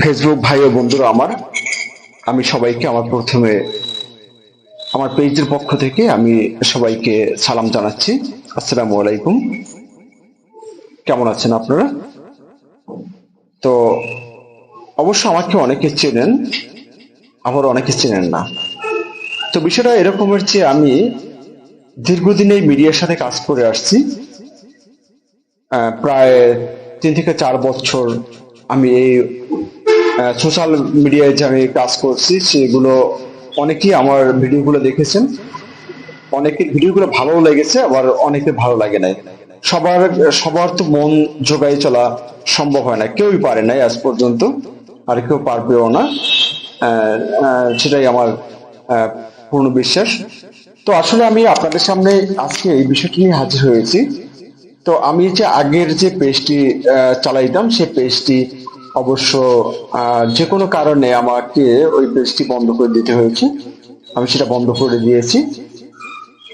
Facebook ভাই ও বন্ধুরা আমার, আমি সবাইকে আমার প্রথমে, আমার পেজের পক্ষ থেকে আমি সবাইকে সালাম জানাচ্ছি। আসসালামু আলাইকুম। কেমন আছেন আপনারা? তো, অবশ্য আমাকে অনেকে চেনেন, আবার অনেকে চেনেন না। তো বিষয়টা এরকমের যে আমি দীর্ঘদিন এই মিডিয়ার সাথে কাজ করে আসছি। প্রায় তিন থেকে চার বছর আমি এই সোশ্যাল মিডিয়ায় যে আমি কাজ করছি, সেগুলো অনেকেই আমার ভিডিওগুলো দেখেছেন। অনেকের ভিডিওগুলো ভালো লেগেছে, আবার অনেকে ভালো লাগে নাই। সবার সবার তো মন জোগাই চলা সম্ভব হয় না। কেউই পারে নাই আজ পর্যন্ত, আর কেউ পারবেও না। সেটাই আমার পূর্ণ বিশ্বাস। তো আসলে আমি আপনাদের সামনে আজকে এই বিষয়টি নিয়ে হাজির হয়েছি। তো আমি যে আগের যে পেজটি চালাইতাম সেই পেজটি অবশ্য যে কোনো কারণে আমাকে ওই পেজটি বন্ধ করে দিতে হয়েছে। আমি সেটা বন্ধ করে দিয়েছি।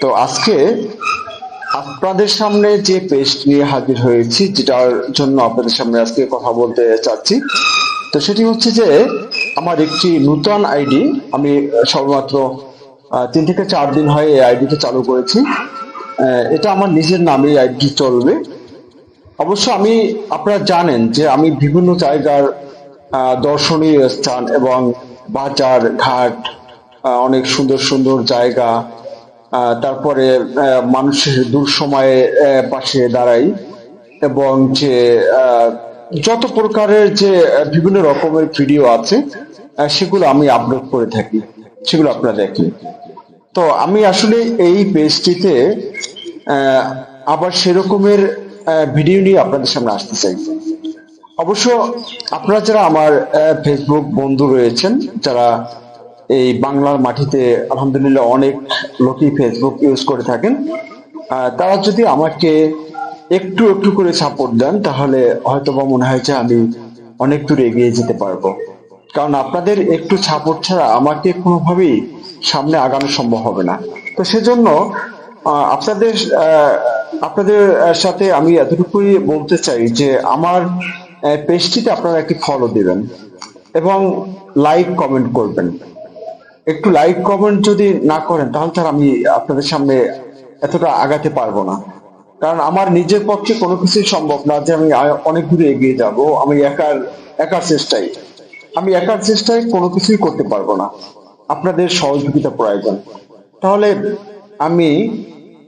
তো আজকে আপনাদের সামনে যে পেজ নিয়ে হাজির হয়েছি, যেটার জন্য আপনাদের সামনে আজকে কথা বলতে চাচ্ছি, তো সেটি হচ্ছে যে, আমার একটি নূতন আইডি, আমি সবেমাত্র তিন থেকে চার দিন হয় এই আইডিটা চালু করেছি। এটা আমার নিজের নামে আইডি চলবে। অবশ্য আমি, আপনারা জানেন যে আমি বিভিন্ন জায়গার দর্শনীয় স্থান এবং বাজার ঘাট অনেক সুন্দর সুন্দর জায়গা তারপরে মানুষের দূর সময়ে পাশে দাঁড়াই এবং যে যত প্রকারের যে বিভিন্ন রকমের ভিডিও আছে সেগুলো আমি আপলোড করে থাকি, সেগুলো আপনারা দেখেন। তো আমি আসলে এই পেজটিতে আবার সেরকমের ভিডিও নিয়ে আপনাদের সামনে আসতে চাই। অবশ্য আপনারা যারা আমার ফেসবুক বন্ধু রয়েছেন, যারা এই বাংলার মাটিতে আলহামদুলিল্লাহ অনেক লোকই ফেসবুক ইউজ করে থাকেন তারা যদি আমাকে একটু একটু করে সাপোর্ট দেন, তাহলে হয়তো বা মনে হয় যে আমি অনেক দূর এগিয়ে যেতে পারব। কারণ আপনাদের একটু সাপোর্ট ছাড়া আমাকে কোনোভাবেই সামনে আগানো সম্ভব হবে না। তো সেজন্য আপনাদের আপনাদের সাথে আমি এতটুকুই বলতে চাই যে আমার পেজটিতে আপনারা একটি ফলো দিবেন এবং লাইক কমেন্ট করবেন। একটু লাইক কমেন্ট যদি না করেন, তাহলে তার আমি আপনাদের সামনে এতটা আগাতে পারব না। কারণ আমার নিজের পক্ষে কোনো কিছুই সম্ভব না যে আমি অনেক দূরে এগিয়ে যাব। আমি একার একার চেষ্টায়, আমি একার চেষ্টায় কোনো কিছুই করতে পারব না। আপনাদের সহযোগিতা প্রয়োজন। তাহলে আমি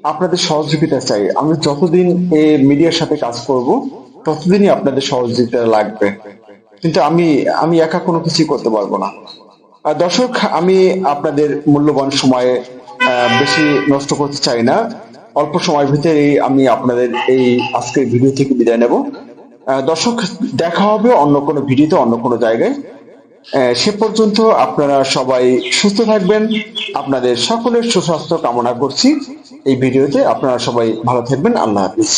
আপনাদের সহযোগিতা চাই। আমি যতদিন এই মিডিয়ার সাথে কাজ করব, ততদিনই আপনাদের সহযোগিতা লাগবে। কিন্তু আমি আমি একা কোনো কিছুই করতে পারব না। দর্শক, আমি আপনাদের মূল্যবান সময়ে বেশি নষ্ট করতে চাই না। অল্প সময়ের ভিতরেই আমি আপনাদের এই আজকের ভিডিও থেকে বিদায় নেব। দর্শক, দেখা হবে অন্য কোনো ভিডিওতে, অন্য কোনো জায়গায়। সে পর্যন্ত আপনারা সবাই সুস্থ থাকবেন। আপনাদের সকলের সুস্বাস্থ্য কামনা করছি। এই ভিডিওতে আপনারা সবাই ভালো থাকবেন আল্লাহ হাফিজ।